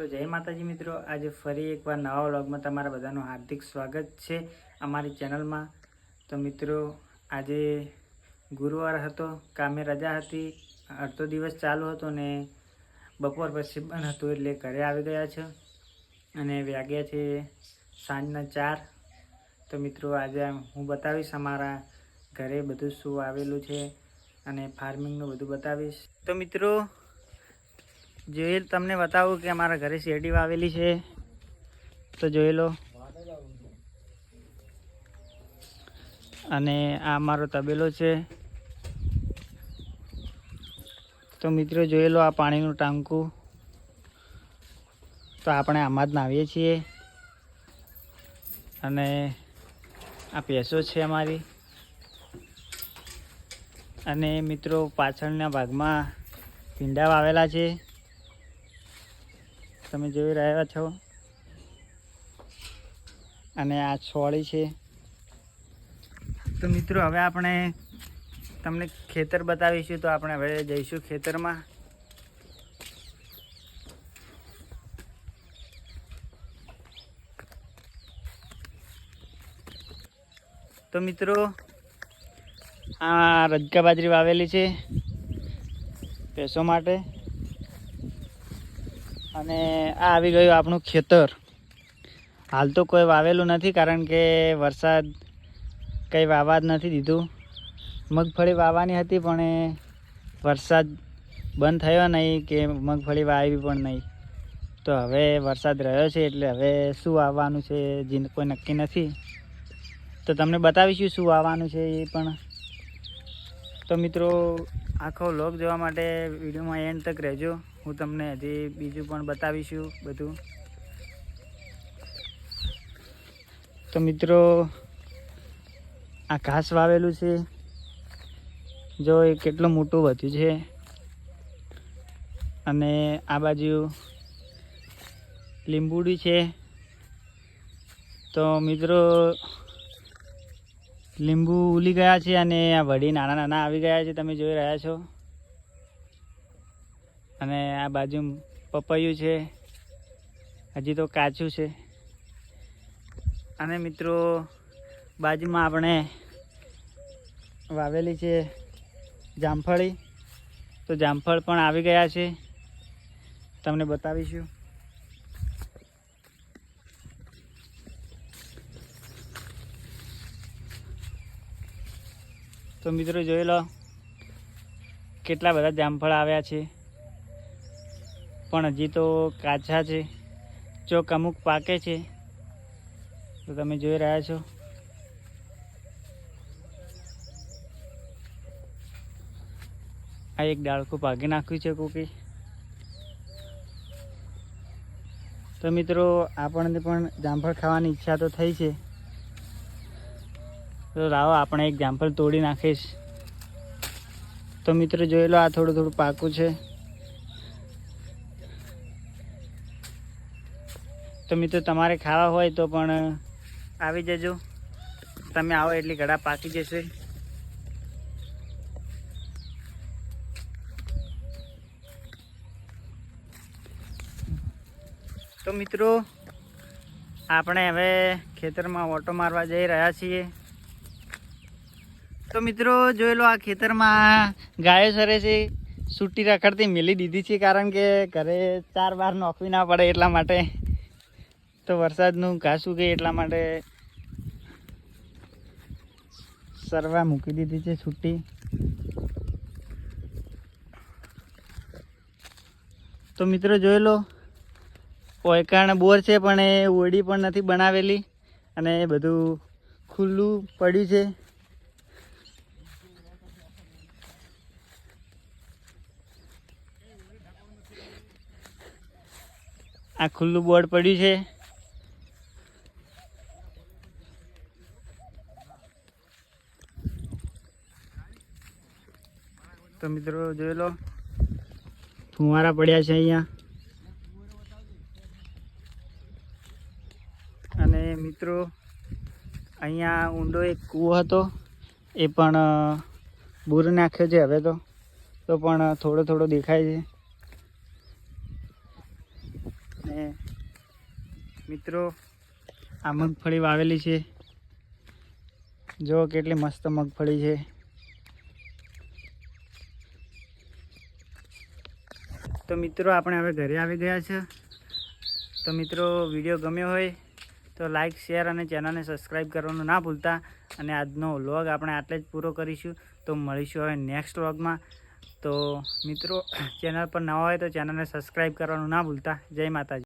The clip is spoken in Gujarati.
તો જય માતાજી મિત્રો, આજે ફરી એકવાર નવા વ્લોગમાં તમારા બધાનું હાર્દિક સ્વાગત છે અમારી ચેનલમાં. તો મિત્રો, આજે ગુરુવાર હતો, કામે રજા હતી, અડધો દિવસ ચાલુ હતો ને બપોર પછી બંધ હતું એટલે ઘરે આવી ગયા છે અને વાગ્યા છે સાંજના ચાર. તો મિત્રો, આજે હું બતાવીશ અમારા ઘરે બધું શું આવેલું છે અને ફાર્મિંગનું બધું બતાવીશ. તો મિત્રો જોઈ તમને બતાવું કે અમારા ઘરે શેરડી વાવેલી છે. તો જોઈ લો. અને આ મારો તબેલો છે. તો મિત્રો જોઈ લો આ પાણીનું ટાંકું. તો આપણે આમાં જ નાહીએ છીએ. અને આ પેસો છે અમારી. અને મિત્રો પાછળના ભાગમાં ભીંડા વાવેલા છે. તમે જોઈ રહ્યા છો. અને આ છોડી છે. તો મિત્રો, હવે આપણે તમને ખેતર બતાવીશું, તો આપણે હવે જઈશું ખેતરમાં. તો મિત્રો, આ રજકા બાજરી વાવેલી છે પેસો માટે. અને આ આવી ગયું આપણું ખેતર. હાલ તો કોઈ વાવેલું નથી કારણ કે વરસાદ કંઈ વાવવા જ નથી દીધું. મગફળી વાવવાની હતી પણ એ વરસાદ બંધ થયો નહીં કે મગફળી વાવી પણ નહીં. તો હવે વરસાદ રહ્યો છે એટલે હવે શું આવવાનું છે જે કોઈ નક્કી નથી. તો તમને બતાવીશું શું આવવાનું છે એ પણ. તો મિત્રો, આખો લોક જોવા માટે વિડીયોમાં એન્ડ તક રહેજો. હું તમને હજી બીજું પણ બતાવીશું બધું. તો મિત્રો, આ ઘાસ વાવેલું છે. જો એ કેટલું મોટું વધ્યું છે. અને આ બાજુ લીંબુડી છે. તો મિત્રો, લીંબુ ઉલી ગયા છે અને આ વડી નાના નાના આવી ગયા છે. તમે જોઈ રહ્યા છો. અને આ બાજુ પપૈયું છે. હજી તો કાચું છે. અને મિત્રો, બાજુમાં આપણે વાવેલી છે જામફળી. તો જામફળ પણ આવી ગયા છે. તમને બતાવીશું. તો મિત્રો, જોઈ લો. કેટલા બધા જામફળ આવ્યા છે. પણ હજી તો કાચા છે. ચોક અમુક પાકે છે, તો તમે જોઈ રહ્યા છો. આ એક ડાળખું ભાગી નાખ્યું છે કોકી. તો મિત્રો, આપણને પણ જામફળ ખાવાની ઈચ્છા તો થઈ છે. તો લાવો, આપણે એક જામફળ તોડી નાખીશ. તો મિત્રો, જોઈ લો, આ થોડું થોડું પાકું છે. તો મિત્રો તમારે ખાવા હોય તો પણ આવી જજો. તમે આવો એટલી ઘડા પાકી જશે. તો મિત્રો, આપણે હવે ખેતરમાં ઓટો મારવા જઈ રહ્યા છીએ. તો મિત્રો, જોઈ લો આ ખેતરમાં ગાયો સરે છે. સૂટી રખડતી મેલી દીધી છે કારણ કે ઘરે ચાર બાર નોખવી ના પડે એટલા માટે. તો વરસાદનું ઘાસું કે એટલા માટે સરવા મૂકી દીધી છે છૂટી. તો મિત્રો જોઈ લો, ઓયકાણ બોર છે પણ એ ઓડી પણ નથી બનાવેલી અને એ બધું ખુલ્લું પડ્યું છે. આ ખુલ્લું બોર્ડ પડ્યું છે. તો મિત્રો જોઈ લો. ફુવારા પડ્યા છે અહીંયા. અને મિત્રો અહીંયા ઊંડો એક કૂવો હતો. એ પણ બૂર નાખ્યો છે હવે તો. તો પણ થોડો થોડો દેખાય છે. ને મિત્રો આ મગફળી વાવેલી છે. જો કેટલી મસ્ત મગફળી છે. તો મિત્રો, આપણે હવે ઘરે આવી ગયા છે. તો મિત્રો, વીડિયો ગમ્યો હોય તો લાઇક શેર અને ચેનલને સબસ્ક્રાઈબ કરવાનું ના ભૂલતા. અને આજનો વ્લોગ આપણે આટલે જ પૂરો કરીશું. તો મળીશું હવે નેક્સ્ટ વ્લોગમાં તો મિત્રો ચેનલ પર નવા હોય તો ચેનલને સબસ્ક્રાઈબ કરવાનું ના ભૂલતા. જય માતાજી.